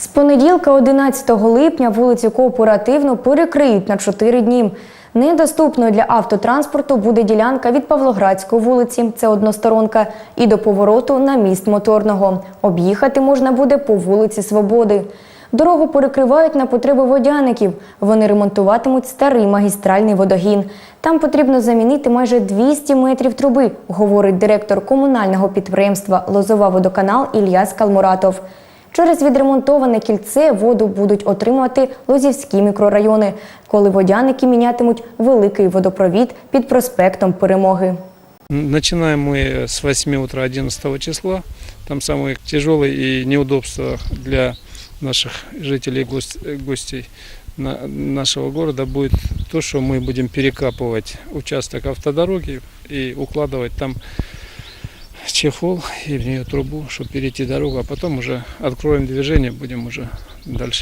З понеділка, 11 липня, вулицю Кооперативну перекриють на 4 дні. Недоступною для автотранспорту буде ділянка від Павлоградської вулиці, це односторонка, і до повороту на міст Моторного. Об'їхати можна буде по вулиці Свободи. Дорогу перекривають на потреби водяників. Вони ремонтуватимуть старий магістральний водогін. Там потрібно замінити майже 200 метрів труби, говорить директор комунального підприємства Лозова водоканал Ільяс Калмуратов. Через відремонтоване кільце воду будуть отримувати Лозівські мікрорайони, коли водяники мінятимуть великий водопровід під проспектом Перемоги. Начинаем мы с 8 утра 11 числа. Там самые тяжелые и неудобства для наших жителей, гост- э, гостей на- нашего города будет то, что мы будем перекапывать участок автодороги и укладывать там чехол и в нее трубу, чтобы перейти дорогу, а потом уже откроем движение, будем уже дальше